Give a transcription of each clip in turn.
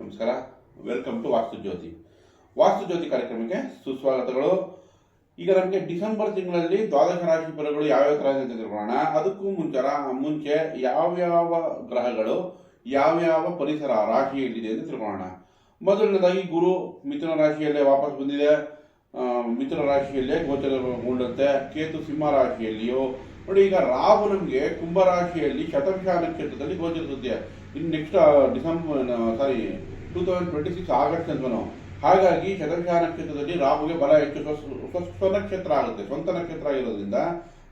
ನಮಸ್ಕಾರ. Welcome to ವಾಸ್ತು ಜ್ಯೋತಿ ವಾಸ್ತು ಜ್ಯೋತಿ ಕಾರ್ಯಕ್ರಮಕ್ಕೆ ಸುಸ್ವಾಗತಗಳು. ಈಗ ನಮಗೆ ಡಿಸೆಂಬರ್ ತಿಂಗಳಲ್ಲಿ ದ್ವಾದಶ ರಾಶಿ ಫಲಗಳು ಯಾವ್ಯಾವ ಥರ ಅಂತ ತಿಳ್ಕೊಳ್ಳೋಣ. ಅದಕ್ಕೂ ಮುಂಚರ ಮುಂಚೆ ಯಾವ್ಯಾವ ಗ್ರಹಗಳು, ಯಾವ್ಯಾವ ಪರಿಸರ ರಾಶಿಯಲ್ಲಿದೆ ಅಂತ ತಿಳ್ಕೊಳ್ಳೋಣ. ಮೊದಲನೇದಾಗಿ ಗುರು ಮಿಥುನ ರಾಶಿಯಲ್ಲೇ ವಾಪಸ್ ಬಂದಿದೆ. ಮಿಥುನ ರಾಶಿಯಲ್ಲೇ ಗೋಚರಗೊಂಡಂತೆ ಕೇತು ಸಿಂಹ ರಾಶಿಯಲ್ಲಿಯೂ, ನೋಡಿ ಈಗ ರಾಹು ನಮಗೆ ಕುಂಭ ರಾಶಿಯಲ್ಲಿ ಶತಭಿಷ ನಕ್ಷತ್ರದಲ್ಲಿ ಗೋಚರಿಸುತ್ತೆ. ಇನ್ನು ನೆಕ್ಸ್ಟ್ ಡಿಸೆಂಬರ್ ಸಾರಿ two thousand twenty six August ನಾವು. ಹಾಗಾಗಿ ಶತಭಿಷ ನಕ್ಷತ್ರದಲ್ಲಿ ರಾಹುಗೆ ಬಲ ಹೆಚ್ಚು ಸ್ವ- ನಕ್ಷತ್ರ ಆಗುತ್ತೆ, ಸ್ವಂತ ನಕ್ಷತ್ರ ಆಗಿರೋದ್ರಿಂದ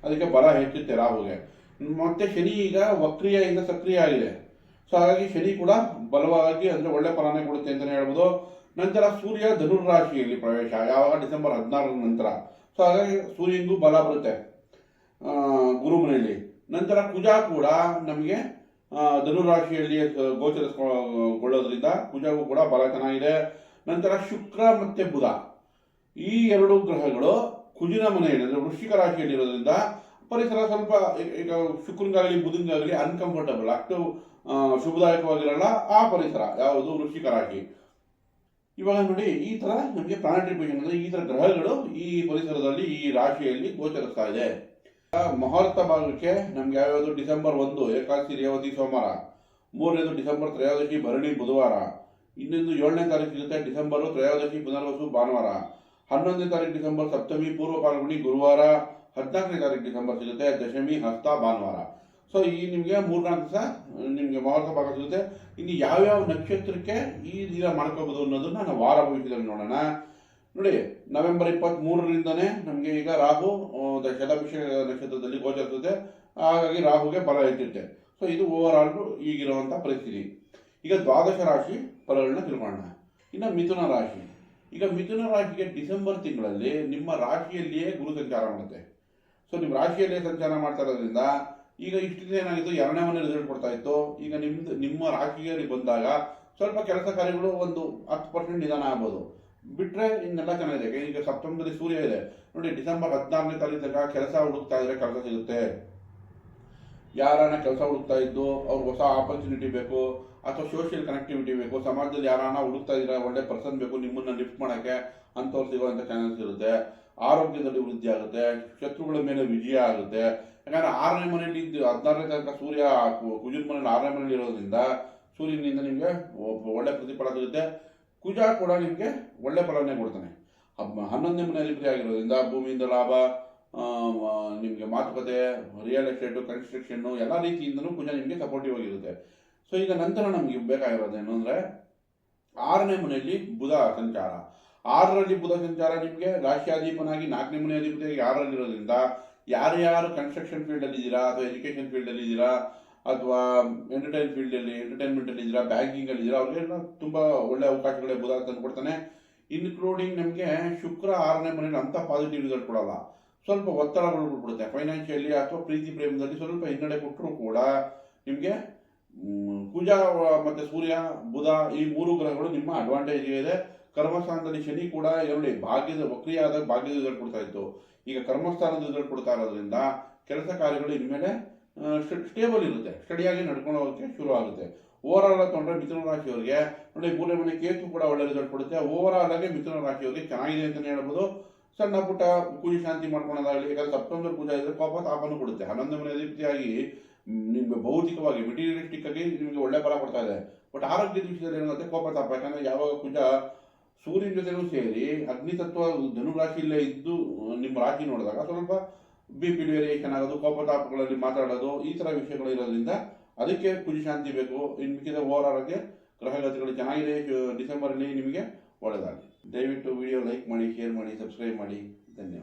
ಅದಕ್ಕೆ ಬಲ ಹೆಚ್ಚುತ್ತೆ ರಾಹುಗೆ. ಮತ್ತೆ ಶನಿ ಈಗ ವಕ್ರಿಯಿಂದ ಸಕ್ರಿಯ ಆಗಿದೆ. ಸೊ ಹಾಗಾಗಿ ಶನಿ ಕೂಡ ಬಲವಾಗಿ ಅಂದ್ರೆ ಒಳ್ಳೆ ಫಲಾನೆ ಕೊಡುತ್ತೆ ಅಂತಲೇ ಹೇಳ್ಬೋದು. ನಂತರ ಸೂರ್ಯ ಧನುರ್ ರಾಶಿಯಲ್ಲಿ ಪ್ರವೇಶ, ಯಾವಾಗ? ಡಿಸೆಂಬರ್ ಹದಿನಾರರ ನಂತರ. ಸೊ ಹಾಗಾಗಿ ಸೂರ್ಯನಿಗೂ ಬಲ ಬರುತ್ತೆ ಗುರುಮನೆಯಲ್ಲಿ. ನಂತರ ಕುಜ ಕೂಡ ನಮಗೆ ಧನುರ್ ರಾಶಿಯಲ್ಲಿ ಕುಜವು ಕುಜಗೂ ಕೂಡ ಬಲ ಚೆನ್ನಾಗಿದೆ. ನಂತರ ಶುಕ್ರ ಮತ್ತೆ ಬುಧ. ಈ ಎರಡು ಗ್ರಹಗಳು ಕುಜಿನ ಮನೆಯಲ್ಲಿ ಅಂದರೆ ವೃಶ್ಚಿಕ ರಾಶಿಯಲ್ಲಿರೋದ್ರಿಂದ ಪರಿಸರ ಸ್ವಲ್ಪ ಈಗ- ಶುಕ್ರನಿಗಾಗಲಿ, ಬುಧನಿಗಾಗಲಿ ಅನ್ಕಂಫರ್ಟಬಲ್ ಅಷ್ಟು ಶುಭದಾಯಕವಾಗಿರಲ್ಲ ಆ ಪರಿಸರ, ಯಾವುದು ವೃಶ್ಚಿಕ ರಾಶಿ. ಇವಾಗ ನೋಡಿ, ಈ ಥರ ನಮಗೆ ಪ್ಲಾನೆಟರಿ ಅಂದರೆ ಈ ಥರ ಗ್ರಹಗಳು ಈ ಪರಿಸರದಲ್ಲಿ, ಈ ರಾಶಿಯಲ್ಲಿ ಗೋಚರಿಸ್ತಾ ಇದೆ. ಮುಹೂರ್ತ ಭಾಗಕ್ಕೆ ನಮ್ಗೆ ಯಾವ್ಯಾವುದು ಡಿಸೆಂಬರ್ ಒಂದು, ಏಕಾದಶಿ, ರೇವತಿ, ಸೋಮವಾರ. ಮೂರನೇದು ಡಿಸೆಂಬರ್, ತ್ರಯೋದಶಿ, ಭರಣಿ, ಬುಧವಾರ. ಇನ್ನೊಂದು ಏಳನೇ ತಾರೀಕು ಸಿಗುತ್ತೆ ಡಿಸೆಂಬರ್, ತ್ರಯೋದಶಿ, ಪುನರ್ವಸು, ಭಾನುವಾರ. ಹನ್ನೊಂದನೇ ತಾರೀಕು ಡಿಸೆಂಬರ್, ಸಪ್ತಮಿ, ಪೂರ್ವ ಪಾಲ್ಗುಣಿ, ಗುರುವಾರ. ಹದಿನಾಲ್ಕನೇ ತಾರೀಕು ಡಿಸೆಂಬರ್ ಸಿಗುತ್ತೆ, ದಶಮಿ, ಹಸ್ತ, ಭಾನುವಾರ. ಸೊ ಈ ನಿಮಗೆ ಮೂರ್ನಾಲ್ಕು ದಿವಸ ನಿಮಗೆ ಮುಹೂರ್ತ ಭಾಗ ಸಿಗುತ್ತೆ. ಇನ್ನು ಯಾವ್ಯಾವ ನಕ್ಷತ್ರಕ್ಕೆ ಈ ದಿನ ಮಾಡ್ಕೋಬಹುದು ಅನ್ನೋದನ್ನ ನಾವು ವಾರ ಭವಿಷ್ಯದಲ್ಲಿ ನೋಡೋಣ. ನೋಡಿ ನವೆಂಬರ್ ಇಪ್ಪತ್ತ್ ಮೂರರಿಂದನೇ ನಮಗೆ ಈಗ ರಾಹು ಆ, ದ- ಶತಭಿಷ ನಕ್ಷತ್ರದಲ್ಲಿ ಗೋಚರಿಸುತ್ತೆ ಹಾಗಾಗಿ ರಾಹುಗೆ ಬಲ ಹೆಚ್ಚುತ್ತೆ ಸೊ ಇದು ಓವರ್ ಆಲ್ ಈಗಿರುವಂಥ ಪರಿಸ್ಥಿತಿ. ಈಗ ದ್ವಾದಶ ರಾಶಿ ಫಲಗಳನ್ನ ತಿಳ್ಕೊಳ್ಳೋಣ. ಇನ್ನು ಮಿಥುನ ರಾಶಿ. ಈಗ ಮಿಥುನ ರಾಶಿಗೆ ಡಿಸೆಂಬರ್ ತಿಂಗಳಲ್ಲಿ ನಿಮ್ಮ ರಾಶಿಯಲ್ಲಿಯೇ ಗುರು ಸಂಚಾರ ಮಾಡುತ್ತೆ. ಸೊ ನಿಮ್ಮ ರಾಶಿಯಲ್ಲೇ ಸಂಚಾರ ಮಾಡ್ತಾ ಇರೋದ್ರಿಂದ ಈಗ ಇಷ್ಟು ದಿನ ಏನಾಗಿತ್ತು? ಎರಡನೇ ಮನೆ ರಿಸಲ್ಟ್ ಕೊಡ್ತಾ ಇತ್ತು. ಈಗ ನಿಮ್ದು ನಿಮ್ಮ ರಾಶಿಗೆ ಬಂದಾಗ ಸ್ವಲ್ಪ ಕೆಲಸ ಕಾರ್ಯಗಳು ಒಂದು ಹತ್ತು ಪರ್ಸೆಂಟ್ ನಿಧಾನ ಆಗ್ಬೋದು. ಬಿಟ್ರೆ ಇನ್ನೆಲ್ಲ ಚೆನ್ನಾಗಿದೆ. ಈಗ ಸಪ್ತಮದಲ್ಲಿ ಸೂರ್ಯ ಇದೆ. ನೋಡಿ, ಡಿಸೆಂಬರ್ ಹದಿನಾರನೇ ತಾರೀಕು ಕೆಲಸ ಹುಡುಕ್ತಾ ಇದ್ರೆ ಕೆಲಸ ಸಿಗುತ್ತೆ. ಯಾರನ್ನ ಕೆಲಸ ಹುಡುಕ್ತಾ ಇದ್ದು ಅವ್ರಿಗೆ ಹೊಸ ಆಪರ್ಚುನಿಟಿ ಬೇಕು ಅಥವಾ ಸೋಷಿಯಲ್ ಕನೆಕ್ಟಿವಿಟಿ ಬೇಕು, ಸಮಾಜದಲ್ಲಿ ಯಾರನ್ನ ಹುಡುಕ್ತಾ ಇದ್ರೆ ಒಳ್ಳೆ ಪರ್ಸನ್ ಬೇಕು, ನಿಮ್ಮನ್ನ ಲಿಫ್ಟ್ ಮಾಡಕ್ಕೆ ಅಂಥವ್ರು ಸಿಗುವಂಥ ಚಾನ್ಸಸ್ ಇರುತ್ತೆ. ಆರೋಗ್ಯದಲ್ಲಿ ವೃದ್ಧಿ ಆಗುತ್ತೆ. ಶತ್ರುಗಳ ಮೇಲೆ ವಿಜಯ ಆಗುತ್ತೆ. ಯಾಕಂದ್ರೆ ಆರನೇ ಮನೆಯಲ್ಲಿ ಇದ್ದು ಹದಿನಾರನೇ ತನಕ ಸೂರ್ಯ ಕು- ಮನೆಯಲ್ಲಿ ಆರನೇ ಮನೇಲಿ ಇರೋದ್ರಿಂದ ಸೂರ್ಯನಿಂದ ನಿಮಗೆ ಒಳ್ಳೆ ಪ್ರತಿಫಲ ಸಿಗುತ್ತೆ. ಕುಜ ಕೂಡ ನಿಮಗೆ ಒಳ್ಳೆ ಫಲವನ್ನೇ ಕೊಡ್ತಾನೆ. ಹನ್ನೊಂದನೇ ಮನೆ ಅಧಿಪತಿ ಆಗಿರೋದ್ರಿಂದ ಭೂಮಿಯಿಂದ ಲಾಭ ನಿಮಗೆ ಮಾತುಕತೆ ರಿಯಲ್ ಎಸ್ಟೇಟು ಕನ್ಸ್ಟ್ರಕ್ಷನ್ನು ಎಲ್ಲ ರೀತಿಯಿಂದನೂ ಕುಜ ನಿಮಗೆ ಸಪೋರ್ಟಿವ್ ಆಗಿರುತ್ತೆ. ಸೊ ಈಗ ನಂತರ ನಮಗೆ ಬೇಕಾಗಿರೋದೇನು ಅಂದರೆ ಆರನೇ ಮನೆಯಲ್ಲಿ ಬುಧ ಸಂಚಾರ. ಆರರಲ್ಲಿ ಬುಧ ಸಂಚಾರ ನಿಮಗೆ ರಾಷ್ಟ್ರಾಧಿಪನಾಗಿ ನಾಲ್ಕನೇ ಮನೆ ಅಧಿಪತಿಯಾಗಿ ಆರರಲ್ಲಿರೋದ್ರಿಂದ ಯಾರ್ಯಾರು ಕನ್ಸ್ಟ್ರಕ್ಷನ್ ಫೀಲ್ಡಲ್ಲಿ ಇದ್ದೀರಾ ಅಥವಾ ಎಜುಕೇಷನ್ ಫೀಲ್ಡಲ್ಲಿ ಇದ್ದೀರಾ ಅಥವಾ ಎಂಟರ್ಟೈನ್ ಫೀಲ್ಡಲ್ಲಿ ಎಂಟರ್ಟೈನ್ಮೆಂಟಲ್ಲಿ ಇದ್ದೀರಾ ಬ್ಯಾಂಕಿಂಗಲ್ಲಿ ಇದ್ದೀರಾ, ಅವ್ರಿಗೆಲ್ಲ ತುಂಬ ಒಳ್ಳೆ ಅವಕಾಶಗಳೇ ಬುಧ ತಂದು ಕೊಡ್ತಾನೆ. ಇನ್ಕ್ಲೂಡಿಂಗ್ ನಮಗೆ ಶುಕ್ರ ಆರನೇ ಮನೇಲಿ ಅಂಥ ಪಾಸಿಟಿವ್ ರಿಸಲ್ಟ್ ಕೊಡಲ್ಲ. ಸ್ವಲ್ಪ ಒತ್ತಡಗಳು ಬಿಡುತ್ತೆ ಫೈನಾನ್ಷಿಯಲಿ ಅಥವಾ ಪ್ರೀತಿ ಪ್ರೇಮದಲ್ಲಿ ಸ್ವಲ್ಪ ಹಿನ್ನಡೆ ಕೊಟ್ಟರೂ ಕೂಡ ನಿಮಗೆ ಕುಜ ಮತ್ತೆ ಸೂರ್ಯ, ಬುಧ ಈ ಮೂರು ಗ್ರಹಗಳು ನಿಮ್ಮ ಅಡ್ವಾಂಟೇಜ್ ಇದೆ. ಕರ್ಮಸ್ಥಾನದಲ್ಲಿ ಶನಿ ಕೂಡ ಎರಡು ಭಾಗ್ಯದ ವಕ್ರಿಯಾದ ಭಾಗ್ಯದ ರಿಸಲ್ಟ್ ಕೊಡ್ತಾ ಇತ್ತು. ಈಗ ಕರ್ಮಸ್ಥಾನದ ರಿಸಲ್ಟ್ ಕೊಡ್ತಾ ಇರೋದ್ರಿಂದ ಕೆಲಸ ಕಾರ್ಯಗಳು ಇನ್ಮೇಲೆ ಸ್ಟೇಬಲ್ ಇರುತ್ತೆ. ಸ್ಟಡಿಯಾಗಿ ನಡ್ಕೊಂಡು ಹೋಗೋಕ್ಕೆ ಶುರು ಆಗುತ್ತೆ. ಓವರ್ ಆಲ್ ತೊಗೊಂಡ್ರೆ ಮಿಥುನ ರಾಶಿಯವರಿಗೆ, ನೋಡಿ ಮೂರನೇ ಮನೆ ಕೇತು ಕೂಡ ಒಳ್ಳೆ ರಿಸಲ್ಟ್ ಕೊಡುತ್ತೆ. ಓವರ್ ಆಲ್ ಆಗಿ ಮಿಥುನ ರಾಶಿಯವರಿಗೆ ಚೆನ್ನಾಗಿದೆ ಅಂತಲೇ ಹೇಳ್ಬೋದು. ಸಣ್ಣ ಪುಟ್ಟ ಪೂಜೆ ಶಾಂತಿ ಮಾಡ್ಕೊಳೋದಾಗಲಿ ಯಾಕಂದ್ರೆ ಸಪ್ತಂಬರ್ ಪೂಜೆ ಇದ್ರೆ ಕೋಪ ತಾಪನೂ ಕೊಡುತ್ತೆ. ಹನ್ನೊಂದು ಮನೆ ಅಧಿಪತಿಯಾಗಿ ನಿಮ್ಮ ಭೌತಿಕವಾಗಿ ಮೆಟೀರಿಯಲಿಸ್ಟಿಕ್ ಆಗಿ ನಿಮಗೆ ಒಳ್ಳೆ ಫಲ ಕೊಡ್ತಾ ಇದೆ. ಬಟ್ ಆರೋಗ್ಯದ ವಿಷಯದಲ್ಲಿ ಏನಾಗುತ್ತೆ? ಕೋಪ, ತಾಪ. ಯಾಕಂದ್ರೆ ಯಾವಾಗ ಪೂಜಾ ಸೂರ್ಯನ ಜೊತೆಗೂ ಸೇರಿ ಅಗ್ನಿ ತತ್ವ ಧನು ರಾಶಿಯಲ್ಲೇ ಇದ್ದು, ನಿಮ್ಮ ರಾಶಿ ನೋಡಿದಾಗ ಸ್ವಲ್ಪ ಬಿ ಪಿ ಡಿ ಆಗೋದು ಕೋಪತಾಪಗಳಲ್ಲಿ ಮಾತಾಡೋದು, ಈ ಥರ ವಿಷಯಗಳು ಇರೋದ್ರಿಂದ ಅದಕ್ಕೆ ಕುಜ ಶಾಂತಿ ಬೇಕು. ಇನ್ನು ಮಿಕ್ಕಿದ ಓವರ್ ಆರೋಗ್ಯ ಗ್ರಹಗತಿಗಳು ಚೆನ್ನಾಗಿದೆ. ಡಿಸೆಂಬರಲ್ಲಿ ನಿಮಗೆ ಒಳ್ಳೆಯದಾಗಲಿ. ದಯವಿಟ್ಟು ವಿಡಿಯೋ ಲೈಕ್ ಮಾಡಿ, ಶೇರ್ ಮಾಡಿ, ಸಬ್ಸ್ಕ್ರೈಬ್ ಮಾಡಿ. ಧನ್ಯವಾದ.